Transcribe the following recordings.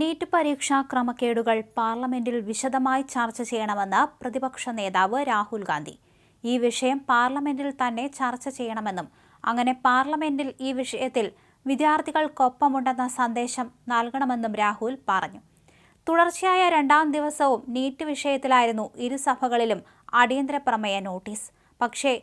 NEET പരീക്ഷാ ക്രമക്കേടുകൾ പാർലമെന്റിൽ വിശദമായി ചർച്ച ചെയ്യണമെന്ന് പ്രതിപക്ഷ നേതാവ് രാഹുൽ ഗാന്ധി. ഈ വിഷയം പാർലമെന്റിൽ തന്നെ ചർച്ച ചെയ്യണമെന്നും അങ്ങനെ പാർലമെന്റിൽ ഈ വിഷയത്തിൽ വിദ്യാർത്ഥികൾക്കൊപ്പമുണ്ടെന്ന സന്ദേശം നൽകണമെന്നും രാഹുൽ പറഞ്ഞു. തുടർച്ചയായ രണ്ടാം ദിവസവും നീറ്റ് വിഷയത്തിലായിരുന്നു ഇരുസഭകളിലും അടിയന്തര പ്രമേയ നോട്ടീസ്. പക്ഷേ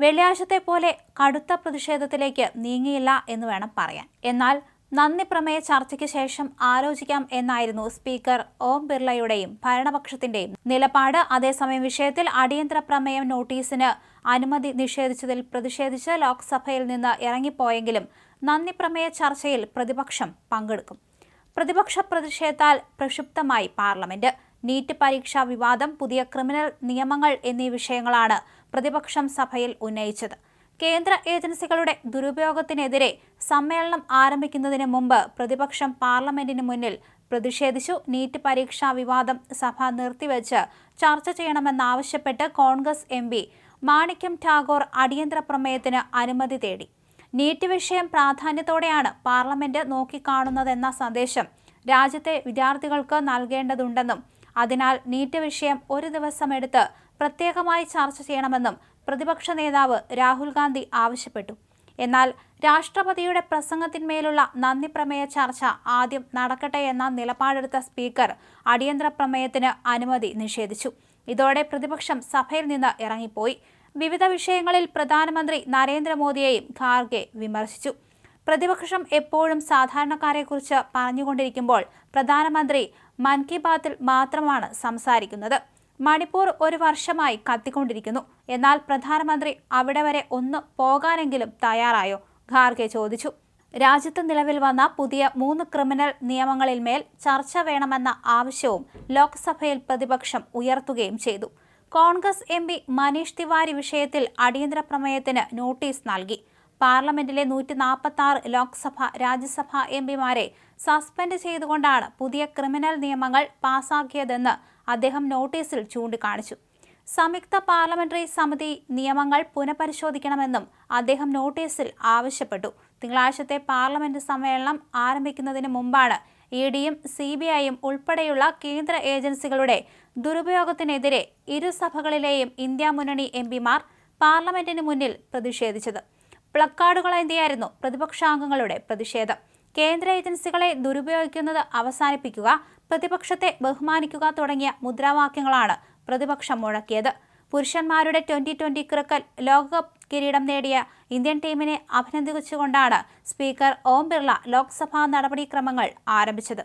വെള്ളിയാഴ്ചത്തെ പോലെ കടുത്ത പ്രതിഷേധത്തിലേക്ക് നീങ്ങിയില്ല എന്ന് വേണം പറയാൻ. എന്നാൽ നന്ദി പ്രമേയ ചർച്ചയ്ക്ക് ശേഷം ആലോചിക്കാം എന്നായിരുന്നു സ്പീക്കർ ഓം ബിർളയുടെയും ഭരണപക്ഷത്തിന്റെയും നിലപാട്. അതേസമയം വിഷയത്തിൽ അടിയന്തര പ്രമേയം നോട്ടീസിന് അനുമതി നിഷേധിച്ചതിൽ പ്രതിഷേധിച്ച് ലോക്സഭയിൽ നിന്ന് ഇറങ്ങിപ്പോയെങ്കിലും നന്ദി പ്രമേയ ചർച്ചയിൽ പ്രതിപക്ഷം പങ്കെടുക്കും. പ്രതിപക്ഷ പ്രതിഷേധത്താൽ പ്രക്ഷുബ്ധമായി പാർലമെന്റ്. നീറ്റ് പരീക്ഷാ വിവാദം പുതിയ ക്രിമിനൽ നിയമങ്ങൾ എന്നീ വിഷയങ്ങളാണ് പ്രതിപക്ഷം സഭയിൽ ഉന്നയിച്ചത്. കേന്ദ്ര ഏജൻസികളുടെ ദുരുപയോഗത്തിനെതിരെ സമ്മേളനം ആരംഭിക്കുന്നതിന് മുമ്പ് പ്രതിപക്ഷം പാർലമെന്റിന് മുന്നിൽ പ്രതിഷേധിച്ചു. നീറ്റ് പരീക്ഷാ വിവാദം സഭ നിർത്തിവെച്ച് ചർച്ച ചെയ്യണമെന്നാവശ്യപ്പെട്ട് Congress M P Manickam Tagore അടിയന്തര പ്രമേയത്തിന് അനുമതി തേടി. നീറ്റ് വിഷയം പ്രാധാന്യത്തോടെയാണ് പാർലമെന്റ് നോക്കിക്കാണുന്നതെന്ന സന്ദേശം രാജ്യത്തെ വിദ്യാർത്ഥികൾക്ക് നൽകേണ്ടതുണ്ടെന്നും അതിനാൽ നീറ്റ് വിഷയം ഒരു ദിവസമെടുത്ത് പ്രത്യേകമായി ചർച്ച ചെയ്യണമെന്നും പ്രതിപക്ഷ നേതാവ് രാഹുൽ ഗാന്ധി ആവശ്യപ്പെട്ടു. എന്നാൽ രാഷ്ട്രപതിയുടെ പ്രസംഗത്തിന്മേലുള്ള നന്ദി പ്രമേയ ചർച്ച ആദ്യം നടക്കട്ടെ എന്ന നിലപാടെടുത്ത സ്പീക്കർ അടിയന്തര പ്രമേയത്തിന് അനുമതി നിഷേധിച്ചു. ഇതോടെ പ്രതിപക്ഷം സഭയിൽ നിന്ന് ഇറങ്ങിപ്പോയി. വിവിധ വിഷയങ്ങളിൽ പ്രധാനമന്ത്രി നരേന്ദ്രമോദിയെയും ഖാർഗെ വിമർശിച്ചു. പ്രതിപക്ഷം എപ്പോഴും സാധാരണക്കാരെക്കുറിച്ച് പറഞ്ഞുകൊണ്ടിരിക്കുമ്പോൾ പ്രധാനമന്ത്രി മൻ കി ബാത്തിൽ മാത്രമാണ് സംസാരിക്കുന്നത്. മണിപ്പൂർ ഒരു വർഷമായി കത്തിക്കൊണ്ടിരിക്കുന്നു. എന്നാൽ പ്രധാനമന്ത്രി അവിടെ വരെ ഒന്ന് പോകാനെങ്കിലും തയ്യാറായോ? ഖാർഗെ ചോദിച്ചു. രാജ്യത്ത് നിലവിൽ വന്ന പുതിയ മൂന്ന് ക്രിമിനൽ നിയമങ്ങളിൽ മേൽ ചർച്ച വേണമെന്ന ആവശ്യവും ലോക്സഭയിൽ പ്രതിപക്ഷം ഉയർത്തുകയും ചെയ്തു. കോൺഗ്രസ് എം മനീഷ് തിവാരി വിഷയത്തിൽ അടിയന്തര പ്രമേയത്തിന് നോട്ടീസ് നൽകി. പാർലമെന്റിലെ നൂറ്റി നാൽപ്പത്തി ആറ് ലോക്സഭ രാജ്യസഭ എം പിമാരെ സസ്പെൻഡ് ചെയ്തുകൊണ്ടാണ് പുതിയ ക്രിമിനൽ നിയമങ്ങൾ പാസാക്കിയതെന്ന് അദ്ദേഹം നോട്ടീസിൽ ചൂണ്ടിക്കാണിച്ചു. സംയുക്ത പാർലമെന്ററി സമിതി നിയമങ്ങൾ പുനഃപരിശോധിക്കണമെന്നും അദ്ദേഹം നോട്ടീസിൽ ആവശ്യപ്പെട്ടു. തിങ്കളാഴ്ചത്തെ പാർലമെന്റ് സമ്മേളനം ആരംഭിക്കുന്നതിന് മുമ്പാണ് ഇ ഡിയും സി ബി ഐയും ഉൾപ്പെടെയുള്ള കേന്ദ്ര ഏജൻസികളുടെ ദുരുപയോഗത്തിനെതിരെ ഇരുസഭകളിലെയും ഇന്ത്യ മുന്നണി എം പിമാർ പാർലമെന്റിന് മുന്നിൽ പ്രതിഷേധിച്ചത്. പ്ലക്കാർഡുകളേന്തിയായിരുന്നു പ്രതിപക്ഷാംഗങ്ങളുടെ പ്രതിഷേധം? കേന്ദ്ര ഏജൻസികളെ ദുരുപയോഗിക്കുന്നത് അവസാനിപ്പിക്കുക പ്രതിപക്ഷത്തെ ബഹുമാനിക്കുക തുടങ്ങിയ മുദ്രാവാക്യങ്ങളാണ് പ്രതിപക്ഷം മുഴക്കിയത്. പുരുഷന്മാരുടെ ട്വന്റി ട്വന്റി ക്രിക്കറ്റ് ലോകകപ്പ് കിരീടം നേടിയ ഇന്ത്യൻ ടീമിനെ അഭിനന്ദിച്ചുകൊണ്ടാണ് സ്പീക്കർ ഓം ബിർള ലോക്സഭാ നടപടിക്രമങ്ങൾ ആരംഭിച്ചത്.